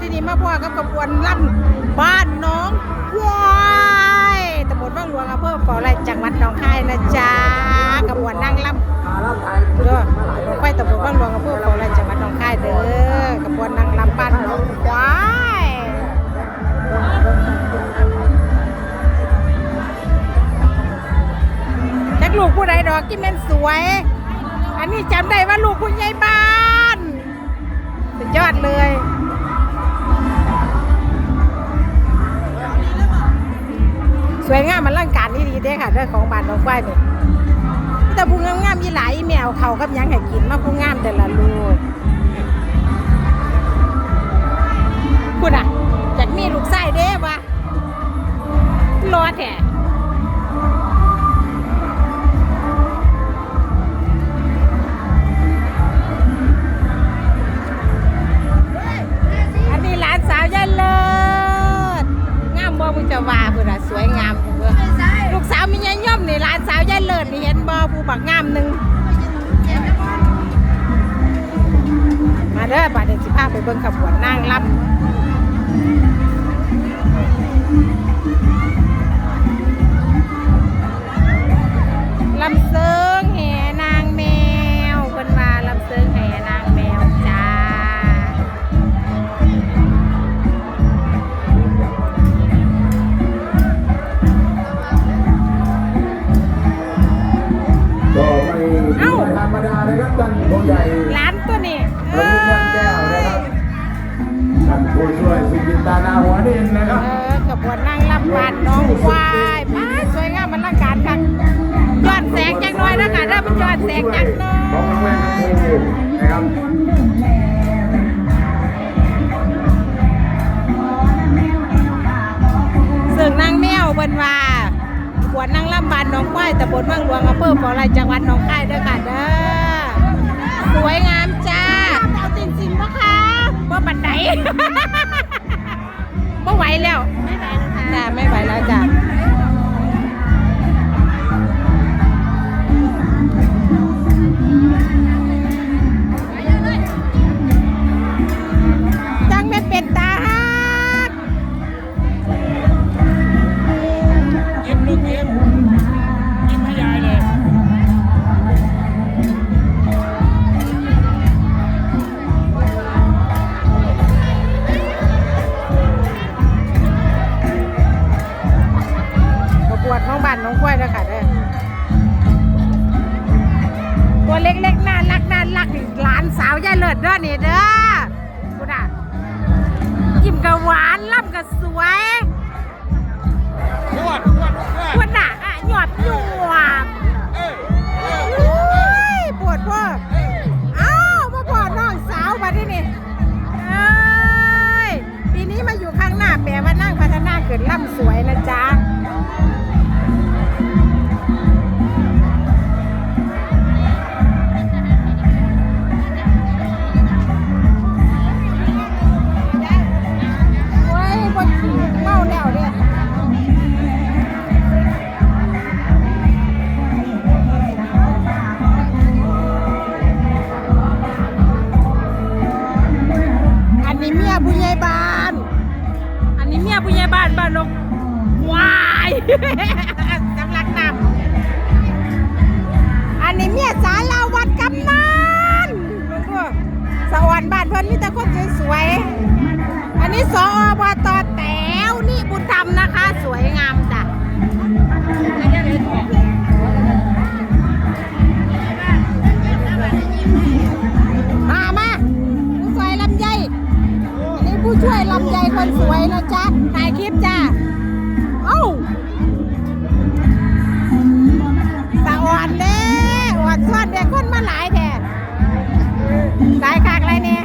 ที่นี่มาพ่อกับขบวนล่ำบ้านน้องควายตำบลบ้างหลวงอำเภอเฝ้าไรจังหวัดหนองคายนะจ๊ะขบวนนั่งล่ำเด้อไปตำบลบ้างหลวงอำเภอเฝ้าไรจังหวัดหนองคายเด้อขบวนนั่งล่ำบ้านน้องควายจักลูกผู้ใดดอกที่แม่นสวย อันนี้จำได้ว่าลูกผู้ใหญ่บ้านสุดยอดเลย สวยงามมันร่างการนี่ดีเด้ค่ะเรื่องของบ้านน้องควายเนี่ยแต่ผู้งามๆมีหลายแมวเขากับยังให้กินมาผู้งามแต่ละลูกคุณอะจากมีลูกไส้เด้วะรอแท้ จะว่าคุณอะสวยงามเพื่อลูกสาวมียายย่อมนี่ลานสาวยายเลิศนี่เห็นบ่ผู้บักงามหนึ่งมาเด้อบัดเดี๋ยวสิพาไปเบิ่งขบวนนางรับ ตานาหัวดินนะครับเอกระบวนนางลำบานน้องควายป้าสวยงามมันร่าการคักย้อนแสงจังน้อยนะค่ะเด้อมันย้อนแสงจังน้อของแม่ยนะครับซึ่งนางแมวเพิ่นว่าขบวนนางลำบานน้องควายตำบลเมืองหลวงอำเภอปอไรจังหวัดหนองคายเด้อค่ะเด้อสวยงามจ้าเอาจริงๆปะคะว่าบันได ไม่ไหวแล้ว ไม่ไหวนะคะจ้าไม่ไหวแล้วจ้า ลิศเด้อนี่เด้อกูน่ะยิ้มกับหวานล่ำกับสวยนวดนวดนวดกูน่ะอะหยอดหยวบเอ้ยเอ้ยอุ้ยปวดพ่อเอ้าวมาพ่อน้องสาวมาที่นี่เอ้ยปีนี้มาอยู่ข้างหน้าแปลว่านั่งพัฒนาเกิดล่ำสวยนะจ๊ะ บ้านบ้านนกวายสำลักน้ำอันนี้เมียสาลาวัดกำนันลูกพ่อสวรรค์บ้านเพิ่นมีแต่คนสวยๆอันนี้สอบตแต๋วนี่บุญธรรมนะคะ สวยงามจ้ะ ผู้ช่วยลำใจคนสวยนะจ๊ะถ่ายคลิปจ้ะเอ้าสะอ่อนเด้อ่อนสวดเด็กคนมาหลายแท้สายคากอะไรเนี่ย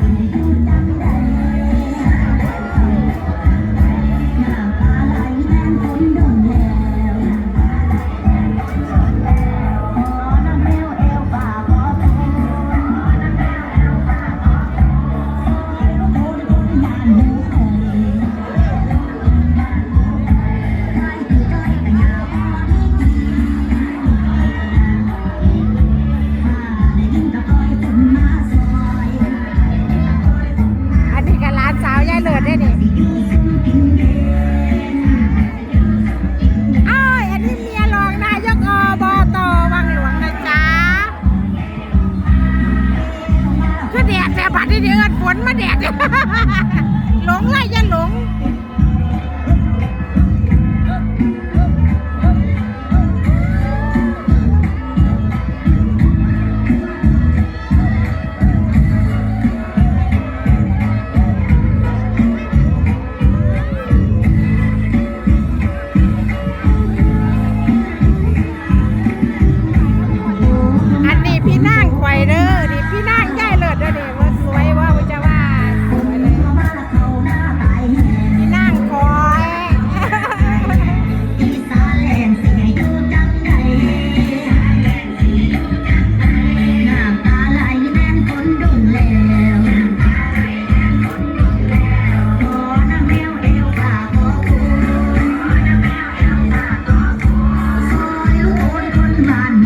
my